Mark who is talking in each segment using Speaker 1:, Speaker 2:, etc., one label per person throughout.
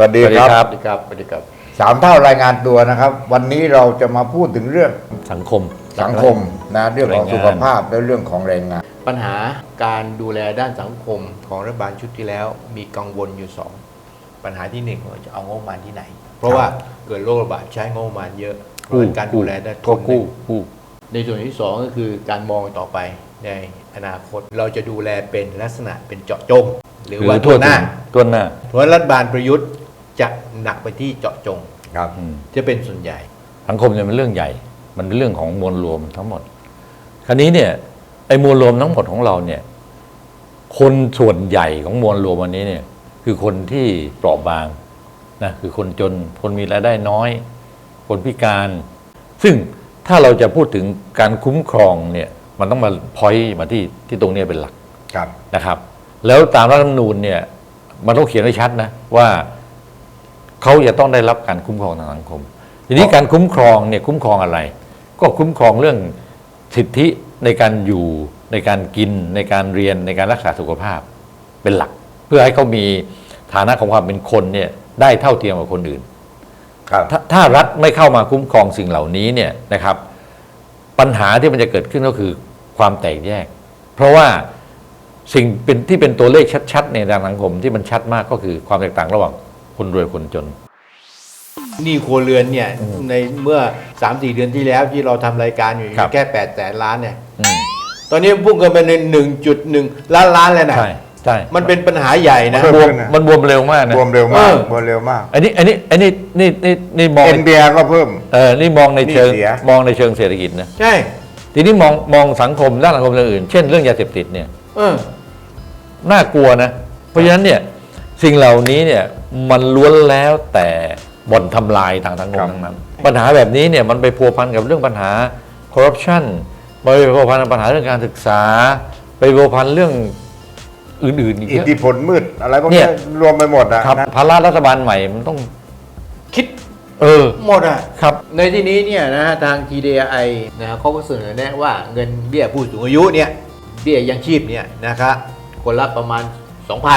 Speaker 1: วัสดีครับ
Speaker 2: สวัสดีครับ สวัสดีครับ
Speaker 1: สามเท่ารายงานตัวนะครับ วันนี้เราจะมาพูดถึงเรื่อง
Speaker 3: สังคม
Speaker 1: สังคมนะเรื่องของ
Speaker 3: แรงงาน
Speaker 1: สุขภาพและเรื่องของแรงงาน
Speaker 2: ปัญหาการดูแลด้านสังคมของรัฐบาลชุดที่แล้ว มีกังวลอยู่สองปัญหาที่หนึ่งว่าจะเอางบประมาณที่ไหน เพราะว่าเกิดโรคระบาดใช้งบประมาณเยอะเพราะฉะนั้นการดูแลด้าน
Speaker 3: ก็กู้กู้
Speaker 2: ในส่วนที่สองก็คือการมองต่อไปในอนาคตเราจะดูแลเป็นลักษณะเป็นเจาะจง หรือว่า
Speaker 3: ทั่
Speaker 2: ทั่
Speaker 3: ว
Speaker 2: วหน้า
Speaker 3: ทั่วหน้า
Speaker 2: เพราะรัฐบาลประยุทธ์ จะหนักไปที่เจาะจง
Speaker 1: ครับ
Speaker 3: อืม
Speaker 2: จะเป็นส่วนใหญ่
Speaker 3: สังคมเนี่ยเป็นเรื่องใหญ่ มันเป็นเรื่องของมวลรวมทั้งหมด คราวนี้เนี่ยไอ้มวลรวมทั้งหมดของเราเนี่ย คนส่วนใหญ่ของมวลรวมวันนี้เนี่ย คือคนที่เปราะบางนะคือคนจนคนมีรายได้น้อย คนพิการ ซึ่งถ้าเราจะพูดถึงการคุ้มครองเนี่ยมันต้องมาพอยมาที่ที่ตรงเนี้ยเป็นหลัก
Speaker 1: ครับ
Speaker 3: นะครับ แล้วตามรัฐธรรมนูญเนี่ย มันต้องเขียนไว้ชัดนะว่า เขาจะต้องได้รับการคุ้มครองทางสังคม ทีนี้การคุ้มครองเนี่ยคุ้มครองอะไร ก็คุ้มครองเรื่องสิทธิในการอยู่ในการกินในการเรียนในการรักษาสุขภาพเป็นหลัก เพื่อให้เขามีฐานะของความเป็นคนเนี่ยได้เท่าเทียมกับคนอื่น
Speaker 1: ครับ
Speaker 3: ถ้าถ้ารัฐไม่เข้ามาคุ้มครองสิ่งเหล่านี้เนี่ยนะครับ ปัญหาที่มันจะเกิดขึ้นก็คือความแตกแยก เพราะว่าสิ่งเป็นที่เป็นตัวเลขชัดๆ ในทางสังคมที่มันชัดมากก็คือความแตกต่างระหว่าง คนรวยคนจน
Speaker 2: หนี่ครัวเรือนเนี่ยในเมื่อ 3 4 เดือนที่แล้วที่เราทำรายการอยู่
Speaker 3: ครับ
Speaker 2: แค่8แสนล้านเนี่ย
Speaker 3: อืม
Speaker 2: ตอนนี้พุ่งกันไปใน1.1 ล้านล้านเลยนะ
Speaker 3: ใช่ใช่
Speaker 2: มันเป็นปัญหาใหญ่นะ
Speaker 1: เพิ่
Speaker 3: บวม
Speaker 1: ขึ้นนะ
Speaker 3: มันบวมเร็วมากนะ
Speaker 1: บวมเร็วมาก
Speaker 2: เออ
Speaker 1: บวมเร็วมาก
Speaker 3: อันนี้อันนี้อันนี้นี่นี่นี่มอง
Speaker 1: เอ็นเบียก็เพิ่ม
Speaker 3: เออนี่มองในเชิง
Speaker 1: นี่เสีย
Speaker 3: มองในเชิงเศรษฐกิจนะ
Speaker 2: ใช่
Speaker 3: ทีนี้มองมองสังคมด้านสังคมอื่นๆเช่นเรื่องยาเสพติดเนี่ย
Speaker 2: เออ
Speaker 3: น่ากลัวนะ เพราะฉะนั้นเนี่ยสิ่งเหล่านี้เนี่ย มันล้วนแล้วแต่บ่อนทำลายทางสังค
Speaker 1: ครั
Speaker 3: ม
Speaker 1: บ
Speaker 3: ทั้งนั้น ปัญหาแบบนี้เนี่ยมันไปพัวพันกับเรื่องปัญหาคอร์รัปชันไปพัวพันกับปัญหาเรื่องการศึกษา ไปพัวพันเรื่องอื่นๆอีก
Speaker 1: อิ
Speaker 3: เย
Speaker 1: ท
Speaker 3: อะ
Speaker 1: ธิพลมืดอะไรพวก
Speaker 3: เนี่
Speaker 1: นี้
Speaker 3: ย
Speaker 1: รวมไปหมดนะครับนะ
Speaker 3: ภาระรัฐบาลใหม่มันต้อง
Speaker 2: คิด
Speaker 3: เออ
Speaker 2: หมดอะ
Speaker 3: ครับ
Speaker 2: ในที่นี้เนี่ยนะฮะทาง TDI นะฮะเขาก็เสนอแนะว่าเงินเบี้ยผู้สูงอายุเนี่ยเบี้ยยังชีพเนี่ยนะครับคนละประมาณ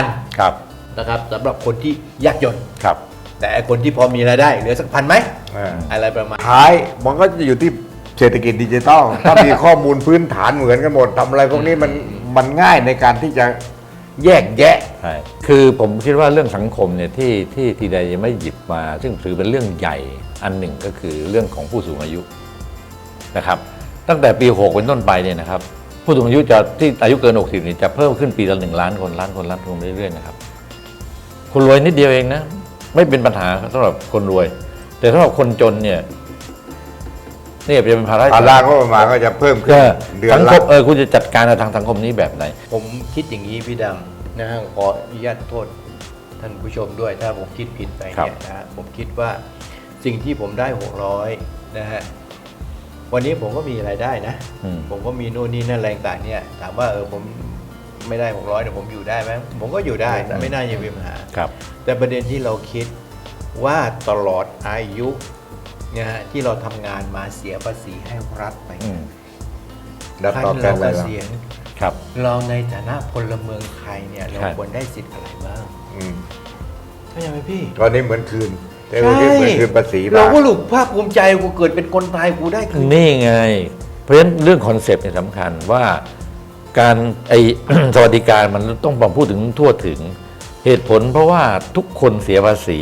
Speaker 2: 2,000
Speaker 3: ครับ
Speaker 2: นะครับสำหรับคนที่ยากจน
Speaker 3: ครับ
Speaker 2: แต่ไอ้คนที่พอมีรายได้เหลือสักพันไหม
Speaker 1: เออ
Speaker 2: อะไรประมาณ
Speaker 1: ท้ายมันก็จะอยู่ที่เศรษฐกิจดิจิทัลถ้ามีข้อมูลพื้นฐานเหมือนกันหมดทำอะไรพวกนี้มันมันง่ายในการที่จะแยกแยะ
Speaker 3: ใช่คือผมคิดว่าเรื่องสังคมเนี่ยที่ที่ทีใดยังไม่หยิบมา ซึ่งถือเป็นเรื่องใหญ่อันหนึ่งก็คือเรื่องของผู้สูงอายุนะครับ ตั้งแต่ปี6เป็นต้นไปเนี่ยนะครับ ผู้สูงอายุจะที่อายุเกิน60เนี่ยจะเพิ่มขึ้นปีละหนึ่งล้านคนล้านคนล้านคนเรื่อยๆนะครับ คนรวยนิดเดียวเองนะ ไม่เป็นปัญหาสำหรับคนรวย แต่สำหรับคนจนเนี่ยเนี่ยจะเป็นภาระ
Speaker 1: ภาระก็ประมาณก็จะเพิ่มขึ้น
Speaker 3: ก็
Speaker 1: เดือน
Speaker 3: สัง
Speaker 1: ละ
Speaker 3: คมเออคุณจะจัดการกับทางสังคมนี้แบบไหน
Speaker 2: ผมคิดอย่างนี้พี่ดำนะฮะขออนุญาตโทษท่านผู้ชมด้วยถ้าผมคิดผิดไปเนี่ยนะฮะผมคิดว่าสิ่งที่ผมได้600นะฮะวันนี้ผมก็มีรายได้นะ
Speaker 3: อืม
Speaker 2: ผมก็มีโน่นนี่นั่นแรงต่างเนี่ย ถามว่าเออผม ไม่ได้ 600แต่ผมอยู่ได้ไหมผมก็อยู่ได้ไม่น่าจะมีปัญหา
Speaker 3: ครับ
Speaker 2: แต่ประเด็นที่เราคิดว่าตลอดอายุนะฮะที่เราทำงานมาเสียภาษีให้รัฐไป
Speaker 3: อืม
Speaker 1: แล้ว
Speaker 2: ท่า
Speaker 1: ตอบ
Speaker 2: น
Speaker 1: แท
Speaker 2: เรา
Speaker 1: นอะไร
Speaker 2: เก
Speaker 1: บ้าง
Speaker 2: ษียณ
Speaker 3: ครับ
Speaker 2: เราในฐานะพลเมืองไทยเนี่ยเรา
Speaker 3: ใช่
Speaker 2: ควรได้สิทธิ์อะไรบ้าง
Speaker 1: อืม
Speaker 2: เข้าใจไหมพี่
Speaker 1: ตอนนี้เหมือนคืนแต่วันนี้เหมือนคืนภาษี
Speaker 2: เรา
Speaker 1: บ้าง
Speaker 2: ก็หลุกภาคภูมิใจกูเกิดเป็นคนไทยกูได้คืน
Speaker 3: นี่ไง เพราะฉะนั้นเรื่องคอนเซปต์เนี่ยสำคัญว่า การไอสวัสดิการมันต้องมาพูดถึงทั่วถึงเหตุผลเพราะว่าทุกคนเสียภาษี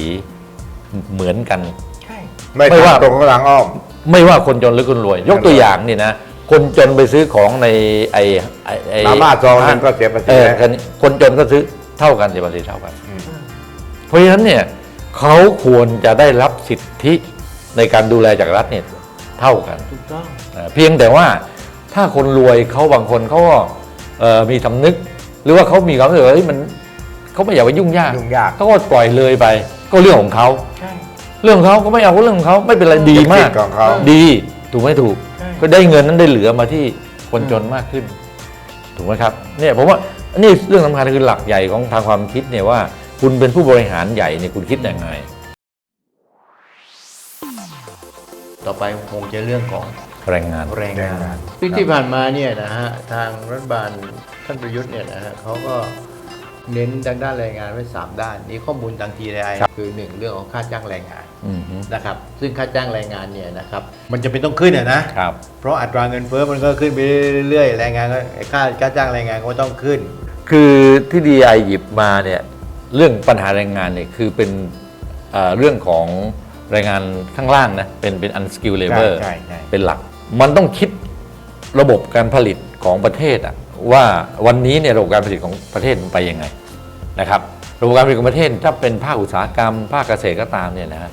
Speaker 3: เหมือนกัน
Speaker 2: ใช่
Speaker 1: ไม่
Speaker 3: ไม่ว่า
Speaker 1: ทำตรงข้างหลังอ้อม
Speaker 3: ไม่ว่าคนจนหรือคนรวย ยกตัวอย่างนี่นะ คนจนไปซื้อของในไอไอไอ
Speaker 1: มาม่าซองหนึงก็เสียภาษี
Speaker 3: เออ
Speaker 1: นะ
Speaker 3: คนคนจนก็ซื้อเท่ากันเสียภาษีเท่ากัน
Speaker 1: อืม
Speaker 3: เพราะฉะนั้นเนี่ยเขาควรจะได้รับสิทธิในการดูแลจากรัฐเนี่ยเท่ากัน
Speaker 2: ถูกต้อง
Speaker 3: อ่าเพียงแต่ว่าถ้าคนรวยเขาบางคนเขาก็เอ่อ มีสำนึก หรือว่าเขามีความรู้สึกว่าเฮ้ยมันเขาไม่อยากไปยุ่งยาก
Speaker 1: ยุ่งยาก
Speaker 3: เขาก็ปล่อยเลยไป ก็เรื่องของเขา
Speaker 2: ใช่
Speaker 3: เรื่องของเขาก็ไม่เอาก็เรื่องของเขาไม่เป็นไรดีมา
Speaker 1: สิ
Speaker 3: ก
Speaker 1: ทธิ์ของเขา
Speaker 3: ดีถูกไหมถูก
Speaker 2: ใช่
Speaker 3: ก็ได้เงินนั้นได้เหลือมาที่คนจนมากขึ้น ถูกไหมครับเนี่ยผมว่าอันนี้เรื่องสำคัญคือหลักใหญ่ของทางความคิดเนี่ยว่า คุณเป็นผู้บริหารใหญ่เนี่ยคุณคิดยังไง
Speaker 2: ต่อไปคงจะเรื่องของ
Speaker 3: แรงงาน
Speaker 2: แรง
Speaker 1: แรง
Speaker 2: งางา
Speaker 1: นน
Speaker 2: ที่ที่ผ่านมาเนี่ยนะฮะทางรัฐบาลท่านประยุทธ์เนี่ยนะฮะเขาก็เน้นทางด้านแรงงานไว้สามด้าน นี้ข้อมูลทางทีไอคือหนึ่งเรื่องของค่าจ้างแรงงาน
Speaker 3: อืมฮึ
Speaker 2: นะครับซึ่งค่าจ้างแรงงานเนี่ยนะครับมันจะเป็นต้องขึ้นอะนะ
Speaker 3: ครับ
Speaker 2: เพราะอัตราเงินเฟ้อมันก็ขึ้นไปเรื่อยๆแรงงานก็ค่าค่าจ้างแรงงานก็ต้องขึ้น
Speaker 3: คือที่ดีไอหยิบมาเนี่ยเรื่องปัญหาแรงงานเนี่ยคือเป็นเอ่อเรื่องของแรงงานข้างล่างนะเป็นเป็น unskilled labor
Speaker 2: ใช่ใช่
Speaker 3: เป็นหลัก มันต้องคิดระบบการผลิตของประเทศอะว่าวันนี้เนี่ยระบบการผลิตของประเทศมันไปยังไงนะครับระบบการผลิตของประเทศถ้าเป็นภาคอุตสาหกรรม ภาคเกษตรก็ตามเนี่ยนะฮะ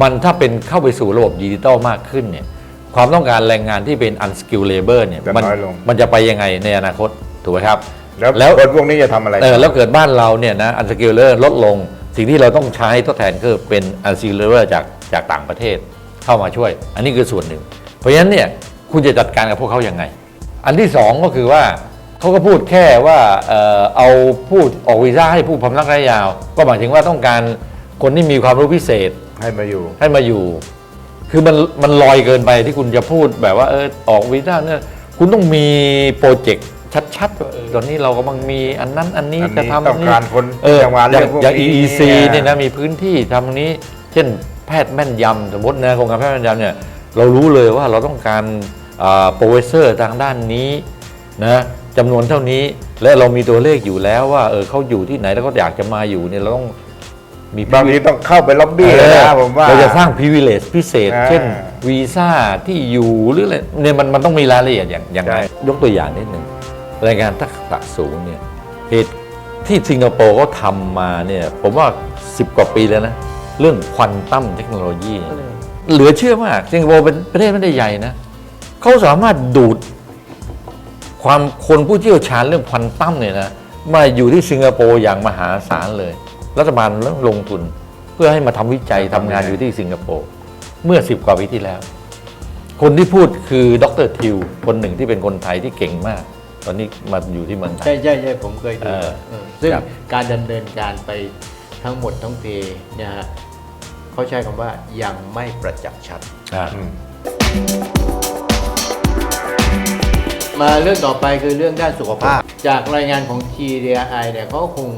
Speaker 3: มันถ้าเป็นเข้าไปสู่ระบบดิจิตอลมากขึ้นเนี่ยความต้องการแรงงานที่เป็น unskilled labor เนี่ย
Speaker 1: จะ
Speaker 3: มัน
Speaker 1: น้อยลง
Speaker 3: มันจะไปยังไงในอนาคตถูกไหมครับ
Speaker 1: แล้ว
Speaker 3: แล้ว
Speaker 1: คนพวกนี้จะทำอะไร
Speaker 3: เออแล้วเกิดบ้านเราเนี่ยนะอันสกิลเลอร์ลดลง สิ่งที่เราต้องใช้ทดแทนคือเป็นอันสกิลเลอร์จากจากต่างประเทศเข้ามาช่วย อันนี้คือส่วนหนึ่ง เพราะฉะนั้นเนี่ยคุณจะจัดการกับพวกเขายังไง อันที่สองก็คือว่าเขาก็พูดแค่ว่าเออเอาพูดออกวีซ่าให้ผู้พำนักระยะยาว ก็หมายถึงว่าต้องการคนที่มีความรู้พิเศษ
Speaker 1: ให้มาอยู่
Speaker 3: ให้มาอยู่ คือมันมันลอยเกินไปที่คุณจะพูดแบบว่าเออออกวีซ่าเนี่ยคุณต้องมีโปรเจกต์ชัดๆว่าเออตอนนี้เรากำลังมีอันนั้นอันนี้
Speaker 1: อันนี้
Speaker 3: จะทำ
Speaker 1: ต้องการคน
Speaker 3: เออ
Speaker 1: ทำงาน
Speaker 3: อย่าง
Speaker 1: เรื่องพวก
Speaker 3: อย่าง
Speaker 1: นี้
Speaker 3: EEC
Speaker 1: เนี่ย
Speaker 3: เนี่ยนะมีพื้นที่ทำตรงนี้ เช่นแพทย์แม่นยำสมมตินะโครงการแพทย์แม่นยำเนี่ย เรารู้เลยว่าเราต้องการโปรเฟสเซอร์ทางด้านนี้นะจำนวนเท่านี้และเรามีตัวเลขอยู่แล้วว่าเออเขาอยู่ที่ไหนแล้วก็อยากจะมาอยู่เนี่ยเราต้องมี
Speaker 1: บางทีต้องเข้าไปล็อบบี้เลยนะผมว่า
Speaker 3: เราจะสร้าง privilege พิเศษ
Speaker 1: อ่า
Speaker 3: เช่นวีซ่าที่อยู่หรืออะไรเนี่ยมันมันต้องมีรายละเอียดอย่างอย่างไร
Speaker 1: ใช่
Speaker 3: ยกตัวอย่างนิดหนึ่งรายงานทักษะสูงเนี่ยเหตุที่สิงคโปร์เขาทำมาเนี่ยผมว่า 10 กว่าปีแล้วนะ เรื่องควอนตัมเทคโนโลยี เนี่ยเหลือเชื่อมากสิงคโปร์เป็นประเทศไม่ได้ใหญ่นะเขาสามารถดูดความคนผู้เชี่ยวชาญเรื่องควอนตัมเนี่ยนะมาอยู่ที่สิงคโปร์อย่างมหาศาลเลย รัฐบาลเริ่มลงทุนเพื่อให้มาทำวิจัยทำงานอยู่ที่สิงคโปร์เมื่อสิบกว่าปีที่แล้ว คนที่พูดคือดรทิว คนหนึ่งที่เป็นคนไทยที่เก่งมาก ตอนนี้มาอยู่ที่เมืองไทย
Speaker 2: ใช่ใช่ใช่ผมเคยดู
Speaker 3: เออ
Speaker 2: เออซึ่ง
Speaker 3: ครับ
Speaker 2: การดำเนินการไปทั้งหมดทั้งเพเนี่ยฮะ เขาใช้คำว่ายังไม่ประจักษ์ชัด
Speaker 3: อ่า
Speaker 1: อืม
Speaker 2: มาเรื่องต่อไปคือเรื่องด้านสุขภาพ จากรายงานของ TDI เนี่ยเขาคง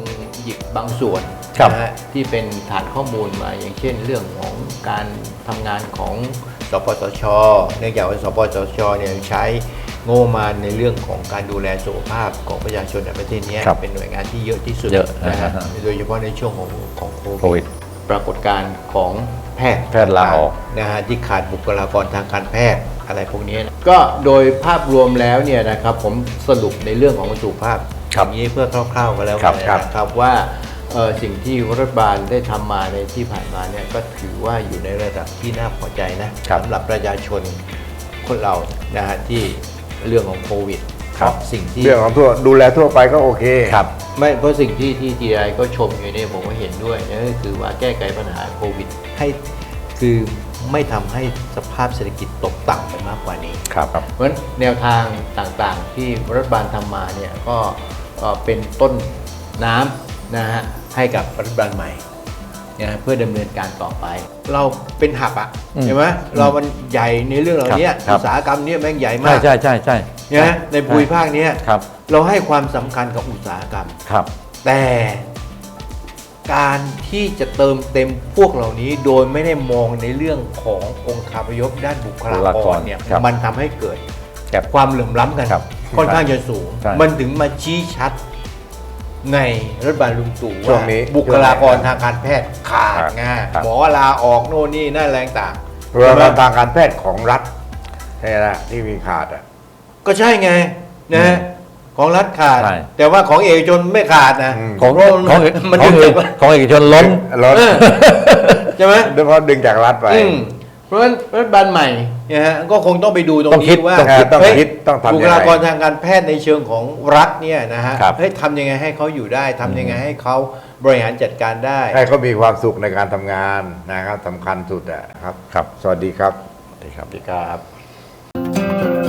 Speaker 2: หยิบบางส่วน
Speaker 3: ครับ
Speaker 2: นะฮะที่เป็นฐานข้อมูลมาอย่างเช่น เรื่องของการทำงานของสปสช เนื่องจากว่าสปสชเนี่ยใช้งบประมาณในเรื่องของการดูแลสุขภาพของประชาชนในประเทศเนี้ย
Speaker 3: ครับ
Speaker 2: เป็นหน่วยงานที่เยอะที่สุด
Speaker 3: เยอะ
Speaker 2: นะฮะ
Speaker 3: อ่าฮะ
Speaker 2: โดยเฉพาะในช่วงของของโค
Speaker 3: โค
Speaker 2: วิ
Speaker 3: วิ
Speaker 2: ด
Speaker 3: ด
Speaker 2: ปรากฏการณ์ของแพทย์
Speaker 3: แพทย์ลาออก
Speaker 2: นะฮะที่ขาดบุคลากรทางการแพทย์อะไรพวกนี้นะก็โดยภาพรวมแล้วเนี่ยนะครับผมสรุปในเรื่องของสุขภาพ
Speaker 3: ครับ
Speaker 2: อย่างนี้เพื่อคร่าวๆกันแล้ว
Speaker 3: ครับ
Speaker 2: กัน
Speaker 3: ครับ
Speaker 2: นะครับว่าเอ่อสิ่งที่รัฐบาลได้ทำมาในที่ผ่านมาเนี่ยก็ถือว่าอยู่ในระดับที่น่าพอใจนะครับ สำหรับประชาชนคนเรานะฮะที่เรื่องของโควิด เพราะสิ่งที่
Speaker 1: เรื่องของทั่วดูแลทั่วไปก็โอเค
Speaker 3: ครับ
Speaker 2: ไม่เพราะสิ่งที่ที่ทีไอก็ชมอยู่เนี่ยผมก็เห็นด้วยนะก็คือว่าแก้ไขปัญหาโควิดให้คือไม่ทำให้สภาพเศรษฐกิจตกต่ำไปมากกว่านี้
Speaker 3: ครับครับ
Speaker 2: เพราะฉะนั้นแนวทางต่างๆ ที่รัฐบาลทำมาเนี่ยก็ก็เป็นต้นน้ำนะฮะให้กับรัฐบาลใหม่ นะฮะเพื่อดำเนินการต่อไป เราเป็นหับอะ
Speaker 3: อืม
Speaker 2: ใช่ไหมเรามันใหญ่ในเรื่องเหล่านี้
Speaker 3: ครับ
Speaker 2: อุตสาหกรรมเนี้แม่งใหญ่มา
Speaker 3: ใช่
Speaker 2: ก
Speaker 3: ใช่ใช่ใช่
Speaker 2: นะในภูมิภาคเนี้ย
Speaker 3: ครับ
Speaker 2: เราให้ความสำคัญกับอุตสาหกรรม
Speaker 3: ครับ
Speaker 2: แต่การที่จะเติมเต็มพวกเหล่านี้โดยไม่ได้มองในเรื่องขององค์คาพยพด้านบุคลากรเนี่ย
Speaker 3: ครับ
Speaker 2: มันทำให้เกิด
Speaker 3: ครับ
Speaker 2: ความเหลื่อมล้ำกัน
Speaker 3: ครับ
Speaker 2: ค่อนข้างจะสูง
Speaker 3: ใช่
Speaker 2: มันถึงมาชี้ชัด ในรัฐบาลลุงตู่
Speaker 1: ช่ว
Speaker 2: ว่าง
Speaker 1: นี้
Speaker 2: บุคลากรทางการแพทย์ขาดไง
Speaker 3: ครับ
Speaker 2: หมอลาออกโน่นนี่นั่นแรงต่าง
Speaker 1: เรื่องทางการแพทย์ของรัฐใช่ไหมล่ะที่มีขาดอะ
Speaker 2: ก็ใช่ไงนะฮะของรัฐขาด
Speaker 3: ใช่
Speaker 2: แต่ว่าของเอกชนไม่ขาดนะ
Speaker 1: อืม
Speaker 3: ของ
Speaker 2: เพราะ
Speaker 3: ของ
Speaker 2: มัน
Speaker 3: ของ
Speaker 2: ดึง
Speaker 3: เอก
Speaker 2: จาก
Speaker 3: ของเอกชนล้น
Speaker 1: รถ
Speaker 2: เออใช่ไหม
Speaker 1: โดยเฉพาะดึงจากรัฐไป
Speaker 2: อืมเพ ราะฉะนั้นรัฐบาลใหม่เนี่ยฮะก็คงต้องไปดูตรง
Speaker 3: ต้องคิ
Speaker 2: นี้
Speaker 3: ด
Speaker 2: ว่า
Speaker 3: ต้องคิด
Speaker 1: ต้อง
Speaker 2: เฮ้ย
Speaker 1: คิดต้องทำยังไง
Speaker 2: บุคลากรทางการแพทย์ในเชิงของรัฐเนี่ยนะฮะ
Speaker 3: ครับ
Speaker 2: เฮ้ยทำยังไงให้เขาอยู่ได้ทำยังไงให้เขาบริหารจัดการได้
Speaker 1: ให้เขามีความสุขในการทำงานนะครับสำคัญสุดอะครับ
Speaker 3: ครับ
Speaker 1: สวัสดีครับ
Speaker 3: ดีครับ
Speaker 2: ครับ